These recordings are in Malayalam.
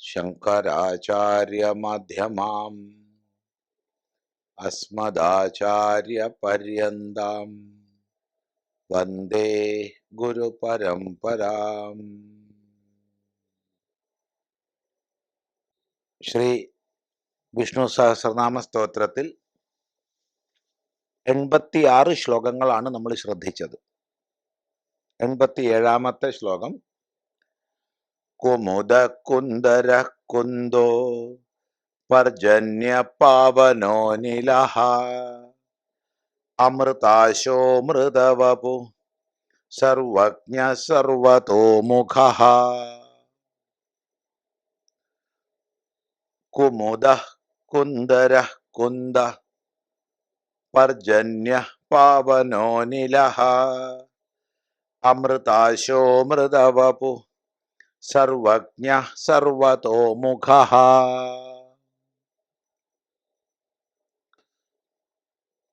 ശങ്കരാചാര്യമധ്യമാം. അസ്മദാചാര്യപര്യന്താം. വന്ദേ ഗുരുപരംപരാം ശ്രീ വിഷ്ണു സഹസ്രനാമ സ്തോത്രത്തിൽ എൺപത്തിയാറ് ശ്ലോകങ്ങളാണ് നമ്മൾ ശ്രദ്ധിച്ചത്. എൺപത്തി ഏഴാമത്തെ ശ്ലോകം കുമുദ കുന്ദര കുന്ദോ പർജന്യ പാവനോ നിലഹ. അമൃതാശോ മൃതവപു സർവജ്ഞ സർവതോമുഖ. കുമുദ കുന്ദര കുന്ദ പർജന്യ പാവനോ നിലഹ. അമൃതാശോ മൃതവപു സർവജ്ഞ സർവതോമുഖ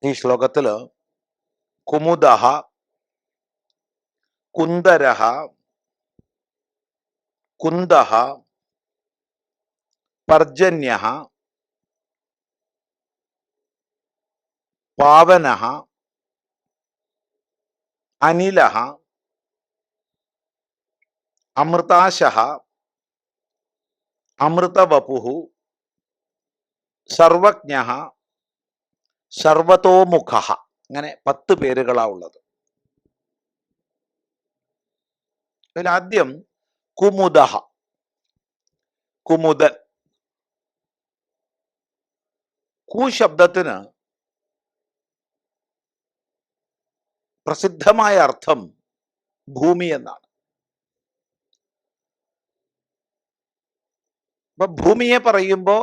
ഈ ശ്ലോകത്തിൽ കുമുദ കുന്ദര കുന്ദ പർജന്യ പാവന അനില അമൃതാശ അമൃതവപു സർവജ്ഞ സർവതോമുഖ അങ്ങനെ പത്ത് പേരുകളാ ഉള്ളത്. ആദ്യം കുമുദ കുമുദൻ. കു ശബ്ദത്തിന് പ്രസിദ്ധമായ അർത്ഥം ഭൂമി എന്നാണ്. അപ്പൊ ഭൂമിയെ പറയുമ്പോൾ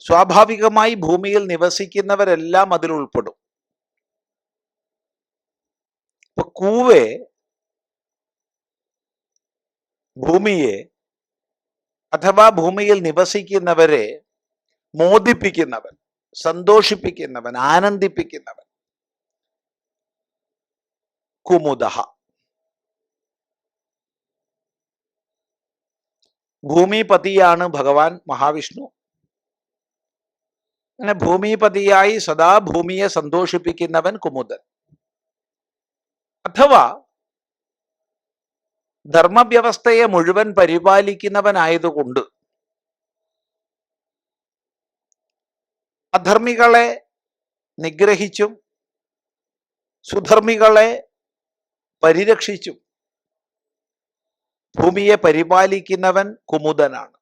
സ്വാഭാവികമായി ഭൂമിയിൽ നിവസിക്കുന്നവരെല്ലാം അതിൽ ഉൾപ്പെടും. ഇപ്പൊ കൂവെ ഭൂമിയെ അഥവാ ഭൂമിയിൽ നിവസിക്കുന്നവരെ മോദിപ്പിക്കുന്നവൻ സന്തോഷിപ്പിക്കുന്നവൻ ആനന്ദിപ്പിക്കുന്നവൻ. കുമുദഹ. ഭൂമിപതിയാണ് ഭഗവാൻ മഹാവിഷ്ണു. അങ്ങനെ ഭൂമിപതിയായി സദാ ഭൂമിയെ സന്തോഷിപ്പിക്കുന്നവൻ കുമുദൻ. അഥവാ ധർമ്മവ്യവസ്ഥയെ മുഴുവൻ പരിപാലിക്കുന്നവനായതുകൊണ്ട് അധർമ്മികളെ നിഗ്രഹിച്ചും സുധർമ്മികളെ പരിരക്ഷിച്ചും ഭൂമിയെ പരിപാലിക്കുന്നവൻ കുമുദനാണ്.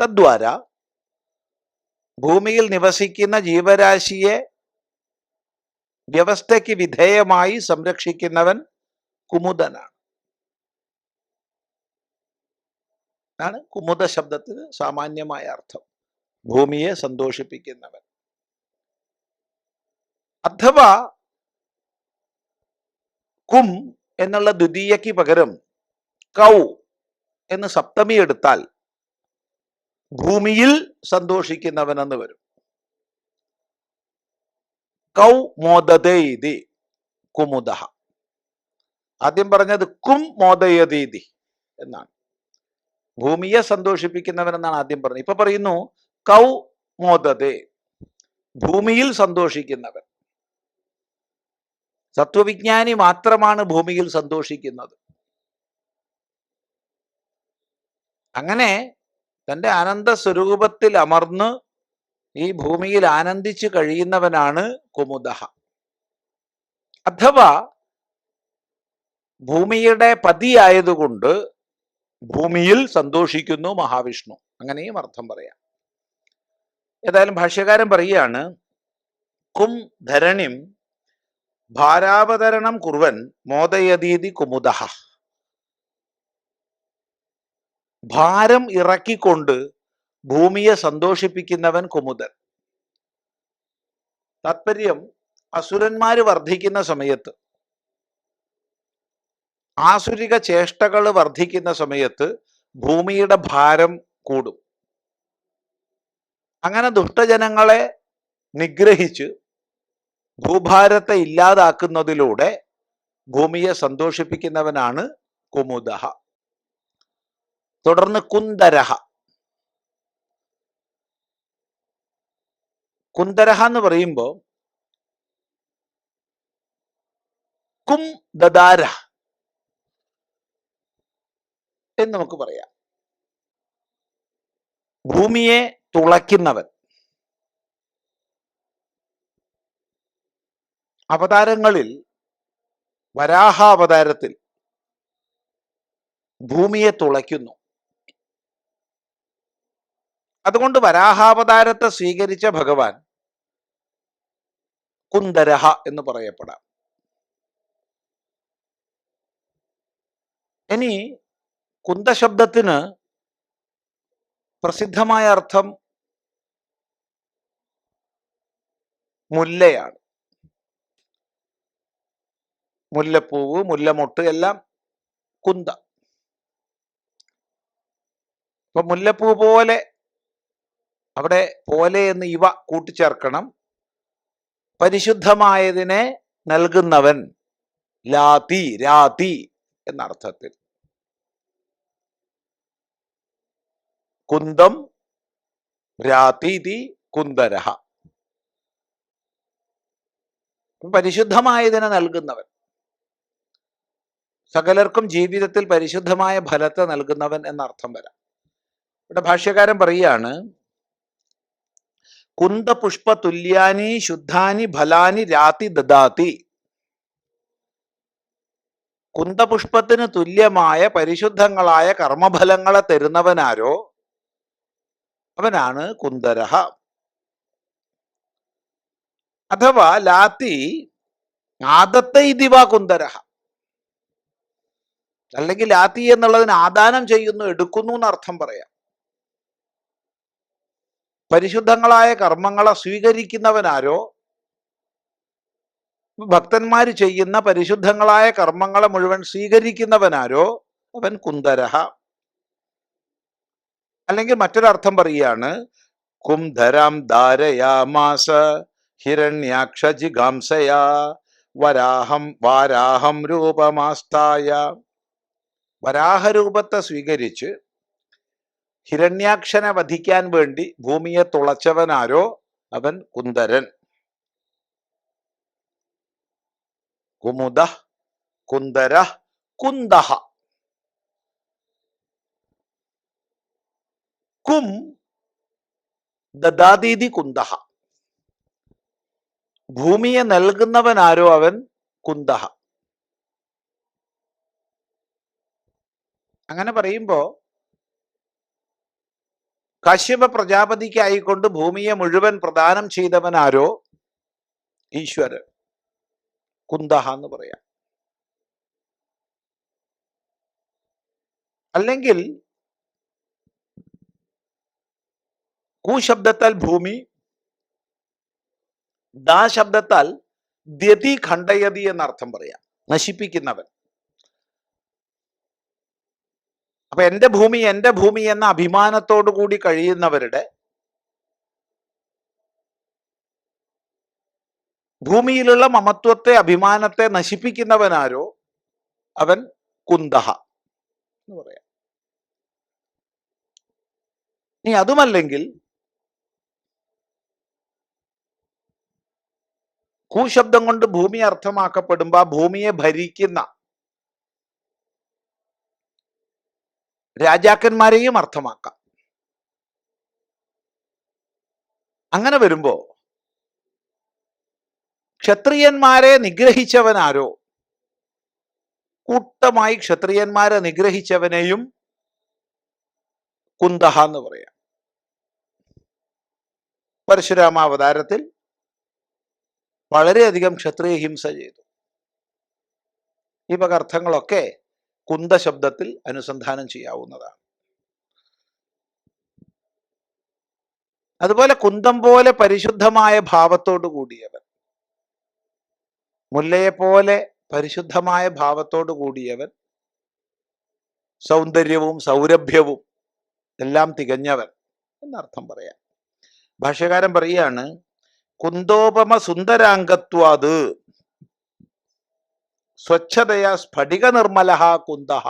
തദ്വാര ഭൂമിയിൽ നിവസിക്കുന്ന ജീവരാശിയെ വ്യവസ്ഥയ്ക്ക് വിധേയമായി സംരക്ഷിക്കുന്നവൻ കുമുദനാണ്. ആണ് കുമുദ ശബ്ദത്തിന് സാമാന്യമായ അർത്ഥം. ഭൂമിയെ സന്തോഷിപ്പിക്കുന്നവൻ. അഥവാ കും എന്നുള്ള ദ്വിതീയക്ക് പകരം കൗ എന്ന് സപ്തമി എടുത്താൽ ഭൂമിയിൽ സന്തോഷിക്കുന്നവൻ എന്ന് വരും. കൗ മോദതീതി കുമുദ. ആദ്യം പറഞ്ഞത് കും മോദയതീതി എന്നാണ്. ഭൂമിയെ സന്തോഷിപ്പിക്കുന്നവൻ എന്നാണ് ആദ്യം പറഞ്ഞത്. ഇപ്പൊ പറയുന്നു കൗ മോദതേ. ഭൂമിയിൽ സന്തോഷിക്കുന്നവൻ. തത്വവിജ്ഞാനി മാത്രമാണ് ഭൂമിയിൽ സന്തോഷിക്കുന്നത്. അങ്ങനെ തന്റെ ആനന്ദ സ്വരൂപത്തിൽ അമർന്ന് ഈ ഭൂമിയിൽ ആനന്ദിച്ചു കഴിയുന്നവനാണ് കുമുദഹ. അഥവാ ഭൂമിയുടെ പതിയായതുകൊണ്ട് ഭൂമിയിൽ സന്തോഷിക്കുന്നു മഹാവിഷ്ണു. അങ്ങനെയും അർത്ഥം പറയാം. ഏതായാലും ഭാഷ്യകാരൻ പറയുകയാണ് കും ധരണിം ഭാരാവതരണം കുറുവൻ മോദയതീതി കുമുദഹ. ഭാരം ഇറക്കിക്കൊണ്ട് ഭൂമിയെ സന്തോഷിപ്പിക്കുന്നവൻ കുമുദൻ. താത്പര്യം അസുരന്മാര് വർദ്ധിക്കുന്ന സമയത്ത് ആസുരിക ചേഷ്ടകൾ വർദ്ധിക്കുന്ന സമയത്ത് ഭൂമിയുടെ ഭാരം കൂടും. അങ്ങനെ ദുഷ്ടജനങ്ങളെ നിഗ്രഹിച്ച് ഭൂഭാരത്തെ ഇല്ലാതാക്കുന്നതിലൂടെ ഭൂമിയെ സന്തോഷിപ്പിക്കുന്നവനാണ് കുമുദഹ. തുടർന്ന് കുന്ദരഹ. കുന്ദരഹ എന്ന് പറയുമ്പോൾ കും ദദാര എന്ന് നമുക്ക് പറയാം. ഭൂമിയെ തുളയ്ക്കുന്നവൻ. അവതാരങ്ങളിൽ വരാഹ അവതാരത്തിൽ ഭൂമിയെ തുളയ്ക്കുന്നു. അതുകൊണ്ട് വരാഹാവതാരത്തെ സ്വീകരിച്ച ഭഗവാൻ കുന്ദരഹ എന്ന് പറയപ്പെടാം. ഇനി കുന്തശബ്ദത്തിന് പ്രസിദ്ധമായ അർത്ഥം മുല്ലയാണ്. മുല്ലപ്പൂവ് മുല്ലമൊട്ട് എല്ലാം കുന്ത. അപ്പൊ മുല്ലപ്പൂ പോലെ അവിടെ പോലെ എന്ന് ഇവ കൂട്ടിച്ചേർക്കണം. പരിശുദ്ധമായതിനെ നൽകുന്നവൻ ലാതി രാതി എന്നർത്ഥത്തിൽ. കുന്തം രാതീതി കുന്തരഹ. പരിശുദ്ധമായതിനെ നൽകുന്നവൻ. സകലർക്കും ജീവിതത്തിൽ പരിശുദ്ധമായ ഫലത്തെ നൽകുന്നവൻ എന്നർത്ഥം വരാം. ഇവിടെ ഭാഷ്യകാരൻ പറയുകയാണ് കുന്തപുഷ്പ തുല്യാനി ശുദ്ധാനി ഫലാനി രാതി ദദാതി. കുന്തപുഷ്പത്തിന് തുല്യമായ പരിശുദ്ധങ്ങളായ കർമ്മഫലങ്ങളെ തരുന്നവനാരോ അവനാണ് കുന്തരഹ. അഥവാ ലാത്തി ആദത്തെ ഇതിവ കുന്ദരഹ അല്ലെങ്കിൽ ലാത്തി എന്നുള്ളതിന് ആദാനം ചെയ്യുന്നു എടുക്കുന്നു എന്നർത്ഥം പറയാം. പരിശുദ്ധങ്ങളായ കർമ്മങ്ങളെ സ്വീകരിക്കുന്നവനാരോ? ഭക്തന്മാർ ചെയ്യുന്ന പരിശുദ്ധങ്ങളായ കർമ്മങ്ങളെ മുഴുവൻ സ്വീകരിക്കുന്നവനാരോ? അവൻ കുന്ദരഹ അല്ലെങ്കിൽ മറ്റൊരർത്ഥം പറയുകയാണ് കുംധരാം ധാരയാമാസ ഹിരണ്യാക്ഷ ജിഗാംസയാ വരാഹം വാരാഹം രൂപമാസ്ഥായ. വരാഹരൂപത്തെ സ്വീകരിച്ച് ഹിരണ്യാക്ഷനെ വധിക്കാൻ വേണ്ടി ഭൂമിയെ തുളച്ചവനാരോ അവൻ കുന്ദരൻ. കുമുദ കുന്ദര കുന്ദഹ കും ദദാദീതി കുന്ദഹ ഭൂമിയെ നൽകുന്നവനാരോ അവൻ കുന്ദഹ അങ്ങനെ പറയുമ്പോ കശ്യപ പ്രജാപതിക്കായിക്കൊണ്ട് ഭൂമിയെ മുഴുവൻ പ്രദാനം ചെയ്തവനാരോ? ഈശ്വരൻ. കുന്തഹ എന്ന് പറയാം. അല്ലെങ്കിൽ കുശബ്ദത്താൽ ഭൂമി ദാ ശബ്ദത്താൽ ദ്യതി ഖണ്ഡയതി എന്നർത്ഥം പറയാം. നശിപ്പിക്കുന്നവൻ. അപ്പൊ എന്റെ ഭൂമി എന്റെ ഭൂമി എന്ന അഭിമാനത്തോടു കൂടി കഴിയുന്നവരുടെ ഭൂമിയിലുള്ള മമത്വത്തെ അഭിമാനത്തെ നശിപ്പിക്കുന്നവനാരോ അവൻ കുന്തഹ എന്ന് പറയാം. ഇനി അതുമല്ലെങ്കിൽ കൂശബ്ദം കൊണ്ട് ഭൂമി അർത്ഥമാക്കപ്പെടുമ്പോ ഭൂമിയെ ഭരിക്കുന്ന രാജാക്കന്മാരെയും അർത്ഥമാക്കാം. അങ്ങനെ വരുമ്പോ ക്ഷത്രിയന്മാരെ നിഗ്രഹിച്ചവനാരോ? കൂട്ടമായി ക്ഷത്രിയന്മാരെ നിഗ്രഹിച്ചവനെയും കുന്തഹ എന്ന് പറയാം. പരശുരാമാവതാരത്തിൽ വളരെയധികം ക്ഷത്രിയ ഹിംസ ചെയ്തു. ഈ പകർത്ഥങ്ങളൊക്കെ കുന്ത ശബ്ദത്തിൽ അനുസന്ധാനം ചെയ്യാവുന്നതാണ്. അതുപോലെ കുന്തം പോലെ പരിശുദ്ധമായ ഭാവത്തോടു കൂടിയവൻ മുല്ലയെ പോലെ പരിശുദ്ധമായ ഭാവത്തോടു കൂടിയവൻ സൗന്ദര്യവും സൗരഭ്യവും എല്ലാം തികഞ്ഞവൻ എന്നർത്ഥം പറയാം. ഭാഷ്യകാരൻ പറയാണ് കുന്തോപമ സുന്ദരാംഗത്വാത് സ്വച്ഛതയ സ്ഫടിക നിർമ്മല കുന്തഹ.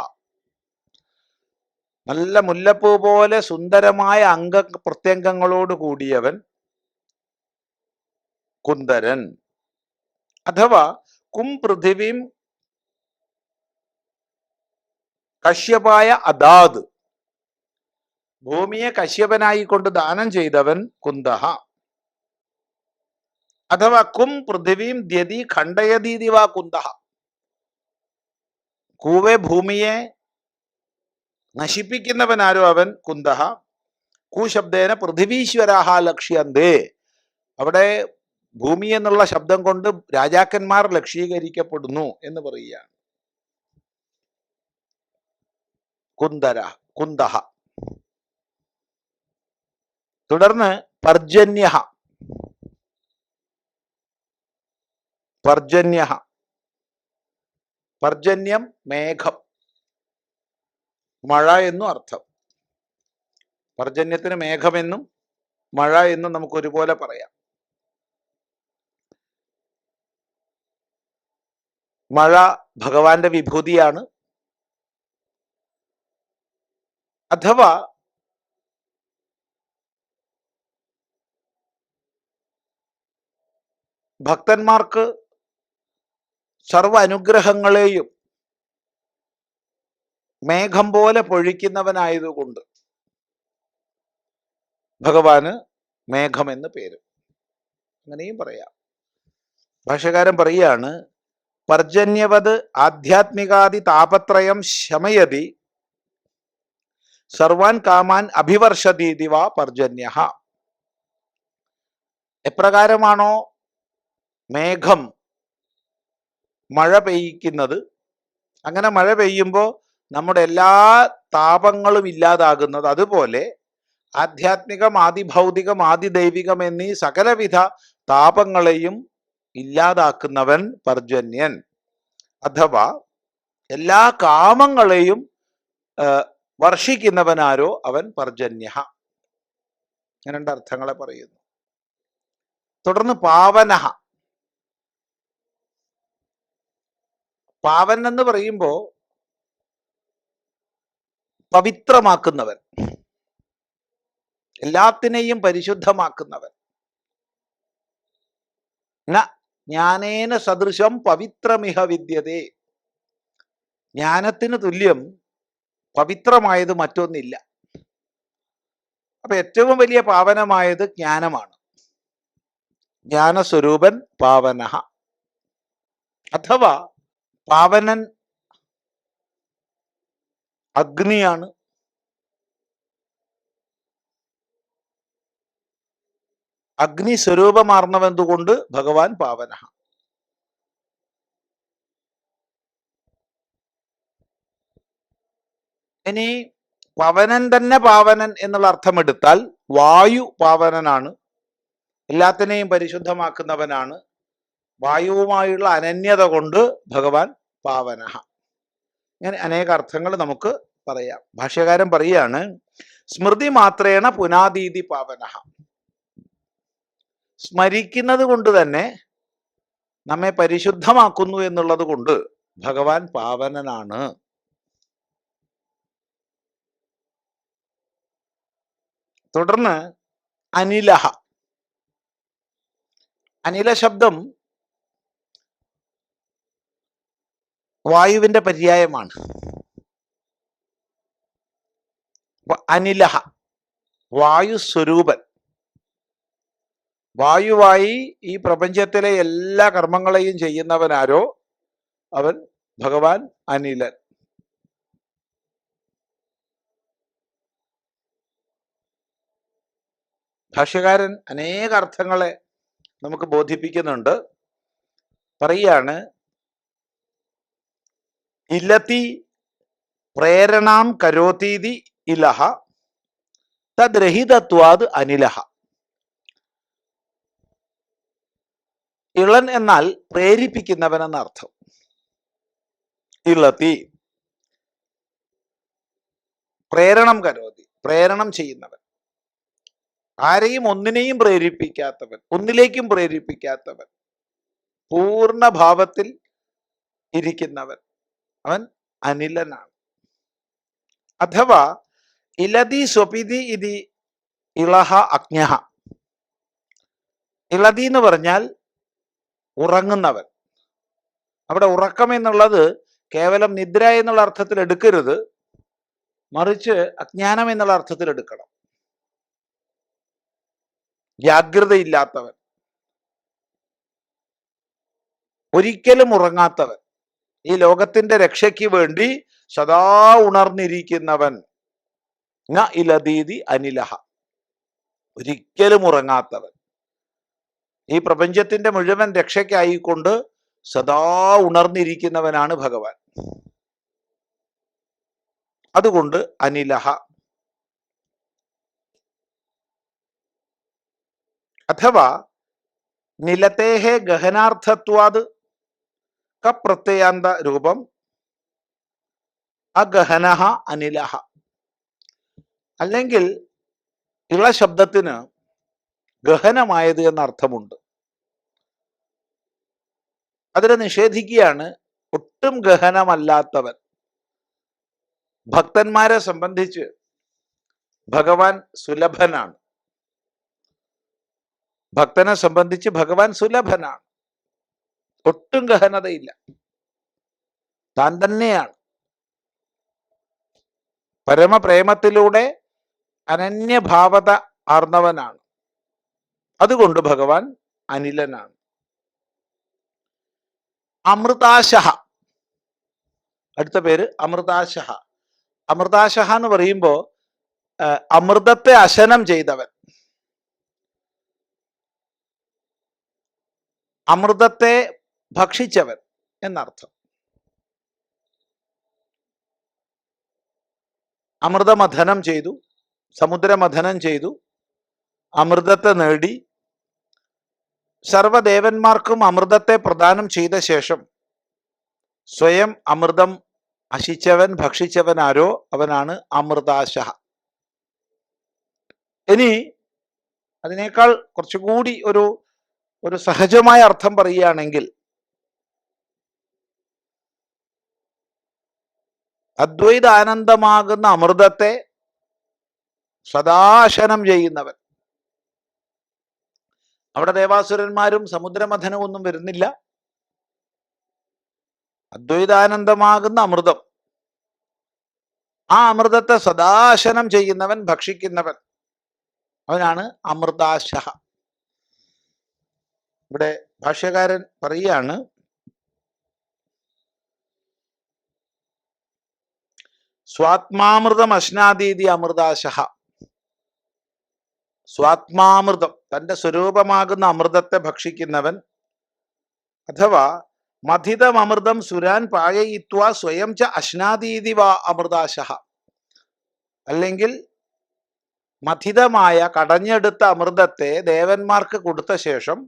നല്ല മുല്ലപ്പൂ പോലെ സുന്ദരമായ അംഗ പ്രത്യംഗങ്ങളോട് കൂടിയവൻ കുന്ദരൻ അഥവാ കും പൃഥിവീം കശ്യപായ അദാദ്. ഭൂമിയെ കശ്യപനായി കൊണ്ട് ദാനം ചെയ്തവൻ കുന്തഹ. അഥവാ കും പൃഥിവീം ദ്യതി ഖണ്ഡയതീതിവാ കുന്തഹ. കൂവെ ഭൂമിയെ നശിപ്പിക്കുന്നവനാരോ അവൻ? കുന്തഹ. കുശബ്ദേന പൃഥിവീശ്വരാഹ ലക്ഷ്യന്തേ. അവിടെ ഭൂമി എന്നുള്ള ശബ്ദം കൊണ്ട് രാജാക്കന്മാർ ലക്ഷീകരിക്കപ്പെടുന്നു എന്ന് പറയുകയാണ്. കുന്തര കുന്തഹ. തുടർന്ന് പർജന്യ പർജന്യ പർജന്യം മേഘം. മഴ എന്നും അർത്ഥം. പർജന്യത്തിന് മേഘമെന്നും മഴ എന്നും നമുക്ക് ഒരുപോലെ പറയാം. മഴ ഭഗവാന്റെ വിഭൂതിയാണ്. അഥവാ ഭക്തന്മാർക്ക് സർവ അനുഗ്രഹങ്ങളെയും മേഘം പോലെ പൊഴിക്കുന്നവനായതുകൊണ്ട് ഭഗവാന് മേഘം എന്ന് പേര്. അങ്ങനെയും പറയാം. ഭാഷകാരൻ പറയാണ് പർജന്യവത് ആധ്യാത്മികാദി താപത്രയം ശമയതി സർവാൻ കാമാൻ അഭിവർഷതീതി വാ പർജന്യ എപ്രകാരമാണോ മേഘം മഴ പെയ്യിക്കുന്നത്. അങ്ങനെ മഴ പെയ്യുമ്പോൾ നമ്മുടെ എല്ലാ താപങ്ങളും ഇല്ലാതാകുന്നത് അതുപോലെ ആധ്യാത്മികം ആദിഭൗതികം ആദിദൈവികം എന്നീ സകലവിധ താപങ്ങളെയും ഇല്ലാതാക്കുന്നവൻ പർജന്യൻ. അഥവാ എല്ലാ കാമങ്ങളെയും വർഷിക്കുന്നവനാരോ അവൻ പർജന്യ രണ്ട് അർത്ഥങ്ങളെ പറയുന്നു. തുടർന്ന് പാവനഹ. പാവൻ എന്ന് പറയുമ്പോ പവിത്രമാക്കുന്നവൻ. എല്ലാത്തിനെയും പരിശുദ്ധമാക്കുന്നവൻ. ജ്ഞാനേന സദൃശം പവിത്രമിഹ വിദ്യതേ. ജ്ഞാനത്തിന് തുല്യം പവിത്രമായത് മറ്റൊന്നില്ല. അപ്പൊ ഏറ്റവും വലിയ പാവനമായത് ജ്ഞാനമാണ്. ജ്ഞാനസ്വരൂപൻ പാവന അഥവാ പാവനൻ അഗ്നിയാണ്. അഗ്നി സ്വരൂപമാർന്നവെന്തുകൊണ്ട് ഭഗവാൻ പാവന ഇനി പവനൻ തന്നെ പാവനൻ എന്നുള്ള അർത്ഥമെടുത്താൽ വായു പാവനനാണ്. എല്ലാത്തിനെയും പരിശുദ്ധമാക്കുന്നവനാണ്. വായുവുമായുള്ള അനന്യത കൊണ്ട് ഭഗവാൻ പാവനഹ. ഇങ്ങനെ അനേക അർത്ഥങ്ങൾ നമുക്ക് പറയാം. ഭാഷ്യകാരൻ പറയാണ് സ്മൃതി മാത്രേണ പുനാദീതി പാവനഹ. സ്മരിക്കുന്നത് കൊണ്ട് തന്നെ നമ്മെ പരിശുദ്ധമാക്കുന്നു എന്നുള്ളത് കൊണ്ട് ഭഗവാൻ പാവനനാണ്. തുടർന്ന് അനിലഹ. അനില ശബ്ദം വായുവിന്റെ പര്യായമാണ്. അനിലഹ വായു സ്വരൂപൻ വായുവായി ഈ പ്രപഞ്ചത്തിലെ എല്ലാ കർമ്മങ്ങളെയും ചെയ്യുന്നവനാരോ? അവൻ ഭഗവാൻ അനിലൻ. ഭാഷ്യകാരൻ അനേക അർത്ഥങ്ങളെ നമുക്ക് ബോധിപ്പിക്കുന്നുണ്ട്. പറയാണ് ഇല്ലത്തി പ്രേരണാം കരോതീതി ഇലഹ തദ്രഹിതത്വാത് അനിലഹ. ഇളൻ എന്നാൽ പ്രേരിപ്പിക്കുന്നവൻ എന്നർത്ഥം ഇളത്തി പ്രേരണം കരോതി പ്രേരണം ചെയ്യുന്നവൻ. ആരെയും ഒന്നിനെയും പ്രേരിപ്പിക്കാത്തവൻ ഒന്നിലേക്കും പ്രേരിപ്പിക്കാത്തവൻ പൂർണഭാവത്തിൽ ഇരിക്കുന്നവൻ. അവൻ അനിലനാണ്. അഥവാ ഇലതി സ്വപിതി ഇതി ഇളഹ അജ്ഞ ഇളതി എന്ന് പറഞ്ഞാൽ ഉറങ്ങുന്നവൻ. അവിടെ ഉറക്കം എന്നുള്ളത് കേവലം നിദ്ര എന്നുള്ള അർത്ഥത്തിൽ എടുക്കരുത്. മറിച്ച് അജ്ഞാനം എന്നുള്ള അർത്ഥത്തിൽ എടുക്കണം. ജാഗ്രതയില്ലാത്തവൻ. ഒരിക്കലും ഉറങ്ങാത്തവൻ. ഈ ലോകത്തിന്റെ രക്ഷയ്ക്ക് വേണ്ടി സദാ ഉണർന്നിരിക്കുന്നവൻ. ഇലതീതി അനിലഹ. ഒരിക്കലും ഉറങ്ങാത്തവൻ. ഈ പ്രപഞ്ചത്തിന്റെ മുഴുവൻ രക്ഷയ്ക്കായിക്കൊണ്ട് സദാ ഉണർന്നിരിക്കുന്നവനാണ് ഭഗവാൻ. അതുകൊണ്ട് അനിലഹ. അഥവാ നിലത്തേഹേ ഗഹനാർത്ഥത്വാത് കപ്രത്യയാന്ത രൂപം അഗഹനഹ അനിലഹ. അല്ലെങ്കിൽ ഇള ശബ്ദത്തിന് ഗഹനമായത് എന്ന അർത്ഥമുണ്ട്. അതിനെ നിഷേധിക്കുകയാണ് ഒട്ടും ഗഹനമല്ലാത്തവൻ. ഭക്തന്മാരെ സംബന്ധിച്ച് ഭഗവാൻ സുലഭനാണ്. ഭക്തനെ സംബന്ധിച്ച് ഭഗവാൻ സുലഭനാണ്. ഒട്ടും ഗഹനതയില്ല. താൻ തന്നെയാണ്. പരമപ്രേമത്തിലൂടെ അനന്യഭാവത ആർന്നവനാണ്. അതുകൊണ്ട് ഭഗവാൻ അനിലനാണ്. അമൃതാശഹ. അടുത്ത പേര് അമൃതാശഹ. അമൃതാശഹ എന്ന് പറയുമ്പോ ആ, അമൃതത്തെ അശനം ചെയ്തവൻ. അമൃതത്തെ ഭക്ഷിച്ചവൻ എന്നർത്ഥം. അമൃതമഥനം ചെയ്തു സമുദ്രമഥനം ചെയ്തു അമൃതത്തെ നേടി. സർവദേവന്മാർക്കും അമൃതത്തെ പ്രദാനം ചെയ്ത ശേഷം സ്വയം അമൃതം അശിച്ചവൻ ഭക്ഷിച്ചവൻ ആരോ? അവനാണ് അമൃതാശഹ. ഇനി അതിനേക്കാൾ കുറച്ചുകൂടി ഒരു ഒരു സഹജമായ അർത്ഥം പറയുകയാണെങ്കിൽ അദ്വൈത ആനന്ദമാകുന്ന അമൃതത്തെ സദാശനം ചെയ്യുന്നവൻ. അവിടെ ദേവാസുരന്മാരും സമുദ്രമഥനവും ഒന്നും വരുന്നില്ല. അദ്വൈതാനന്ദമാകുന്ന അമൃതം. ആ അമൃതത്തെ സദാശനം ചെയ്യുന്നവൻ ഭക്ഷിക്കുന്നവൻ. അവനാണ് അമൃതാശഹ. ഇവിടെ ഭാഷ്യകാരൻ പറയുകയാണ് സ്വാത്മാമൃതം അശ്നാദീതി അമൃതാശഹ. സ്വാത്മാമൃതം തന്റെ സ്വരൂപമാകുന്ന അമൃതത്തെ ഭക്ഷിക്കുന്നവൻ അഥവാ മഥിതം അമൃതം സുരാൻ പായയിത്വ സ്വയം ച അശ്നാദീതി വാ അമൃതാശഹ. അല്ലെങ്കിൽ മഥിതമായ കടഞ്ഞെടുത്ത അമൃതത്തെ ദേവന്മാർക്ക് കൊടുത്ത ശേഷം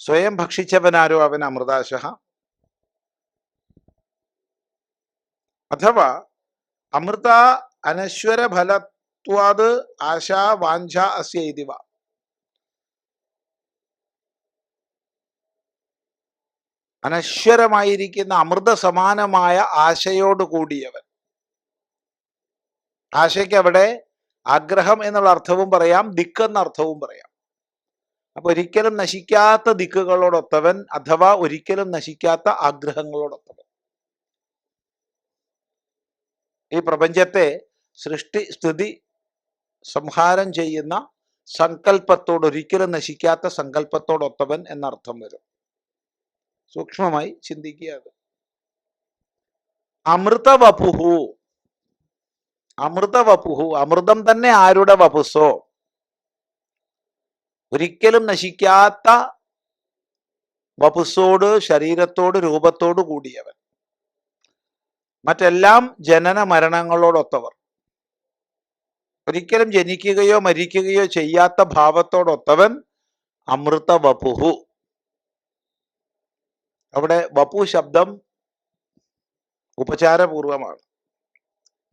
സ്വയം ഭക്ഷിച്ചവനാരോ അവൻ അമൃതാശഹ. അഥവാ അമൃത അനശ്വര ഫലത്വാത് ആശാ വാഞ്ഛ അസ്യ ഇതിവ അനശ്വരമായിരിക്കുന്ന അമൃത സമാനമായ ആശയോട് കൂടിയവൻ. ആശയ്ക്ക് അവിടെ ആഗ്രഹം എന്നുള്ള അർത്ഥവും പറയാം ദിക്ക് എന്ന അർത്ഥവും പറയാം. അപ്പൊ ഒരിക്കലും നശിക്കാത്ത ദിക്കുകളോടൊത്തവൻ അഥവാ ഒരിക്കലും നശിക്കാത്ത ആഗ്രഹങ്ങളോടൊത്തവൻ. ഈ പ്രപഞ്ചത്തെ സൃഷ്ടി സ്ഥിതി സംഹാരം ചെയ്യുന്ന സങ്കല്പത്തോട് ഒരിക്കലും നശിക്കാത്ത സങ്കല്പത്തോടൊത്തവൻ എന്നർത്ഥം വരും. സൂക്ഷ്മമായി ചിന്തിക്കുക അത്. അമൃതവപുഹു. അമൃതവപുഹു. അമൃതം തന്നെ ആരുടെ വപുസോ ഒരിക്കലും നശിക്കാത്ത വപുസോട് ശരീരത്തോട് രൂപത്തോട് കൂടിയവൻ. മറ്റെല്ലാം ജനന മരണങ്ങളോടൊത്തവർ. ഒരിക്കലും ജനിക്കുകയോ മരിക്കുകയോ ചെയ്യാത്ത ഭാവത്തോടൊത്തവൻ അമൃത വപുഹു അവിടെ വപു ശബ്ദം ഉപചാരപൂർവമാണ്.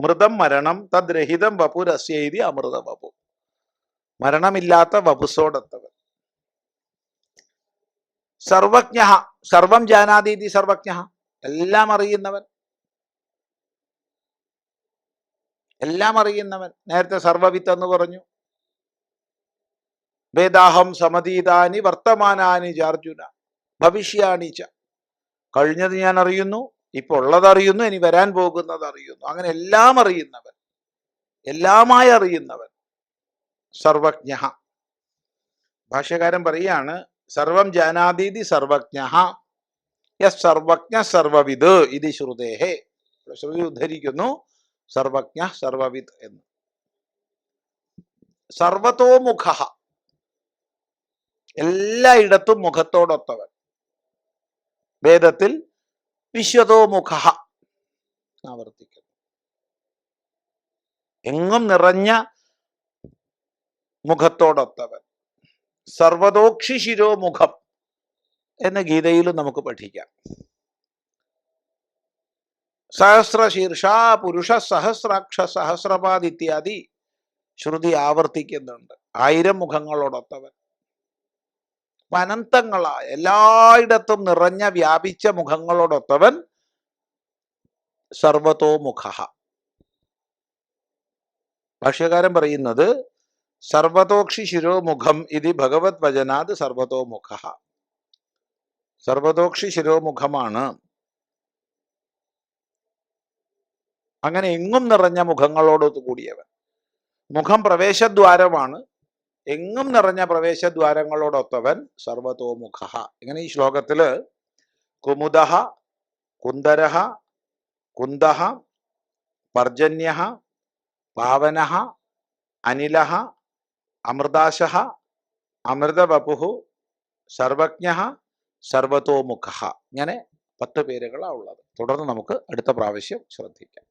മൃതം മരണം തദ്രഹിതം വപുരസ്യൈതി അമൃത വപു മരണമില്ലാത്ത വപുസോടൊത്തവൻ. സർവജ്ഞ സർവം ജാനാതീതി സർവജ്ഞ എല്ലാം അറിയുന്നവൻ. എല്ലാം അറിയുന്നവൻ. നേരത്തെ സർവവിത്ത് എന്ന് പറഞ്ഞു. വേദാഹം സമതീതാനി വർത്തമാനാനി ചാർജുന ഭവിഷ്യാണി ച. കഴിഞ്ഞത് ഞാൻ അറിയുന്നു. ഇപ്പൊ ഉള്ളത് അറിയുന്നു. ഇനി വരാൻ പോകുന്നത് അറിയുന്നു. അങ്ങനെ എല്ലാം അറിയുന്നവൻ. എല്ലാമായി അറിയുന്നവൻ. സർവജ്ഞ. ഭാഷ്യകാരൻ പറയാണ് സർവം ജാനാതീതി സർവജ്ഞ. സർവജ്ഞ സർവവിത് ഇത് ശ്രുതേഹേ. ശ്രുതി ഉദ്ധരിക്കുന്നു. സർവജ്ഞ സർവവിത് എന്ന്. സർവതോമുഖ. എല്ലായിടത്തും മുഖത്തോടൊത്തവൻ. വേദത്തിൽ വിശ്വതോമുഖ ആവർത്തിക്കുന്നു. എങ്ങും നിറഞ്ഞ മുഖത്തോടൊത്തവൻ. സർവതോക്ഷി ശിരോമുഖം എന്ന ഗീതയിലും നമുക്ക് പഠിക്കാം. സഹസ്രശീർഷ പുരുഷ സഹസ്രാക്ഷ സഹസ്രപാദ് ഇത്യാദി ശ്രുതി ആവർത്തിക്കുന്നുണ്ട്. ആയിരം മുഖങ്ങളോടൊത്തവൻ. അനന്തങ്ങളായ എല്ലായിടത്തും നിറഞ്ഞ വ്യാപിച്ച മുഖങ്ങളോടൊത്തവൻ സർവതോമുഖ. ഭാഷ്യകാരൻ പറയുന്നത് സർവതോക്ഷി ശിരോമുഖം ഇത് ഭഗവത് വചനാത് സർവതോമുഖ. സർവതോക്ഷി ശിരോമുഖമാണ് അങ്ങനെ എങ്ങും നിറഞ്ഞ മുഖങ്ങളോട് കൂടിയവൻ. മുഖം പ്രവേശദ്വാരമാണ്. എങ്ങും നിറഞ്ഞ പ്രവേശദ്വാരങ്ങളോടൊത്തവൻ സർവതോമുഖ. ഇങ്ങനെ ഈ ശ്ലോകത്തിൽ കുമുദഹ കുന്ദരഹ കുന്ദ പർജന്യ പാവന അനില അമൃതാശ അമൃതവപു സർവജ്ഞ സർവതോമുഖ. ഇങ്ങനെ പത്ത് പേരുകളാണ് ഉള്ളത്. തുടർന്ന് നമുക്ക് അടുത്ത പ്രാവശ്യം ശ്രദ്ധിക്കാം.